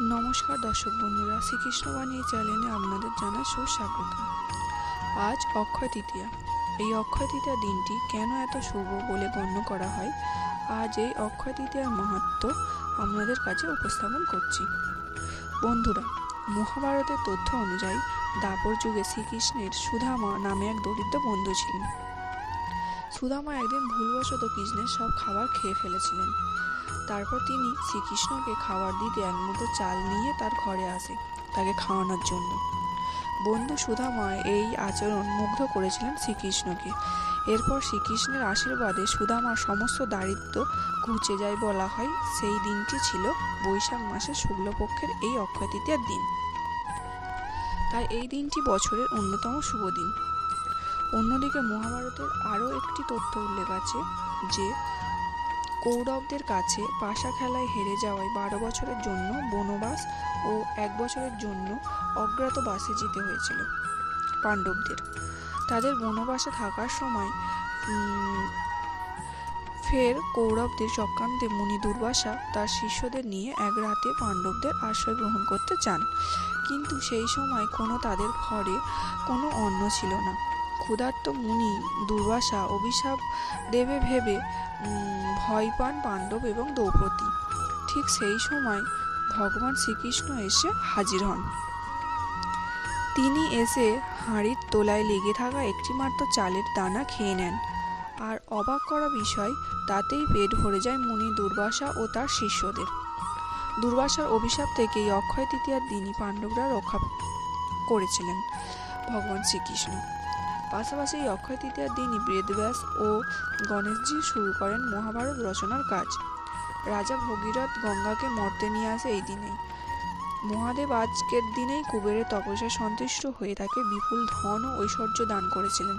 নমস্কার দর্শক বন্ধুরা, শ্রীকৃষ্ণ শ্রীকৃষ্ণবাণী চ্যানেলে আপনাদের জানাই সুস্বাগত। আজ অক্ষয় তৃতীয়া। এই অক্ষয় তৃতীয়া দিনটি কেন এত শুভ বলে গণ্য করা হয়? আজ এই অক্ষয় তৃতীয়ার মাহাত্ম আপনাদের কাছে উপস্থাপন করছি। বন্ধুরা, মহাভারতের তথ্য অনুযায়ী, দাপর যুগে শ্রীকৃষ্ণের সুধামা নামে এক দরিদ্র বন্ধু ছিলেন। সুধামা একদিন ভুলবশত কৃষ্ণের সব খাবার খেয়ে ফেলেছিলেন। তারপর তিনি শ্রীকৃষ্ণকে খাবার দিতে এক মুঠো চাল নিয়ে তার ঘরে আসে তাকে খাওয়ানোর জন্য। বন্ধু সুধাময় এই আচরণ মুগ্ধ করেছিলেন শ্রীকৃষ্ণকে। এরপর শ্রীকৃষ্ণের আশীর্বাদে সুধামার সমস্ত দারিদ্র ঘুচে যায় বলা হয়। সেই দিনটি ছিল বৈশাখ মাসের শুক্লপক্ষের এই অক্ষয় তৃতীয়ার দিন। তাই এই দিনটি বছরের অন্যতম শুভ দিন। অন্যদিকে মহাভারতের আরও একটি তথ্য উল্লেখ আছে যে কৌরবদের কাছে পাশা খেলায় হেরে যাওয়ায় বারো বছরের জন্য বনবাস ও এক বছরের জন্য অজ্ঞাতবাসে যেতে হয়েছিল পাণ্ডবদের। তাদের বনবাসে থাকার সময় ফের কৌরবদের চক্রান্তে মুনি দুর্বাসা তার শিষ্যদের নিয়ে এক রাতে পাণ্ডবদের আশ্রয় গ্রহণ করতে চান। কিন্তু সেই সময় কোনো তাদের ঘরে কোনো অন্ন ছিল না। ক্ষুধার্ত মুনি দুর্বাসা অভিশাপ দেবে ভেবে ভয় পান পাণ্ডব এবং দ্রৌপদী। ঠিক সেই সময় ভগবান শ্রীকৃষ্ণ এসে হাজির হন। তিনি এসে হাঁড়ির তোলায় লেগে থাকা একটিমাত্র চালের দানা খেয়ে নেন। আর অবাক করা বিষয়, তাতেই পেট ভরে যায় মুনি দুর্বাসা ও তার শিষ্যদের। দুর্বাসার অভিশাপ থেকে অক্ষয় তৃতীয়ার দিনই পাণ্ডবরা রক্ষা করেছিলেন ভগবান শ্রীকৃষ্ণ। পাশাপাশি অক্ষয় তৃতীয়ার দিনই বেদব্যাস ও গণেশজি শুরু করেন মহাভারত রচনার কাজ। রাজা ভগীরথ গঙ্গাকে মর্তে নিয়ে আসে এই দিনেই। মহাদেব আজকের দিনেই কুবেরের তপস্যায় সন্তুষ্ট হয়ে তাকে বিপুল ধন ও ঐশ্বর্য দান করেছিলেন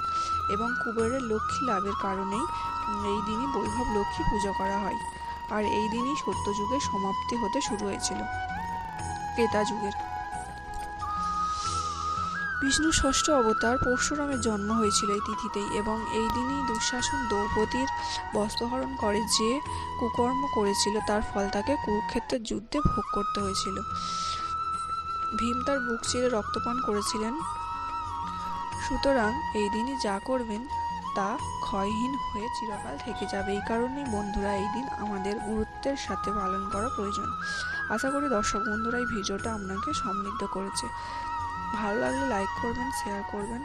এবং কুবেরের লক্ষ্মী লাভের কারণেই এই দিনই বৈভব লক্ষ্মী পূজা করা হয় আর এই দিনই সত্যযুগের সমাপ্তি হতে শুরু হয়েছিল। ক্রেতা যুগের বিষ্ণু ষষ্ঠ অবতার পরশুরামের জন্ম হয়েছিল এই তিথিতেই এবং এই দিনই দুঃশাসন দ্রৌপদীর বস্ত্রহরণ করে যে কুকর্ম করেছিল, তার ফল তাকে কুরুক্ষেত্রের যুদ্ধে ভোগ করতে হয়েছিল। ভীম তার বুক চিরে রক্তপান করেছিলেন। সুতরাং এই দিনই যা করবেন তা ক্ষয়হীন হয়ে চিরকাল থেকে যাবে। এই কারণেই বন্ধুরা, এই দিন আমাদের গুরুত্বের সাথে পালন করা প্রয়োজন। আশা করি দর্শক বন্ধুরা, এই ভিডিওটা আপনাকে সমৃদ্ধ করেছে। ভালো লাগলে লাইক করবেন শেয়ার করবেন।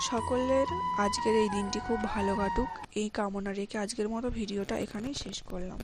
সকলের আজকের এই দিনটি খুব ভালো কাটুক। এই কামনা রেখে আজকের মতো ভিডিওটা এখানেই শেষ করলাম।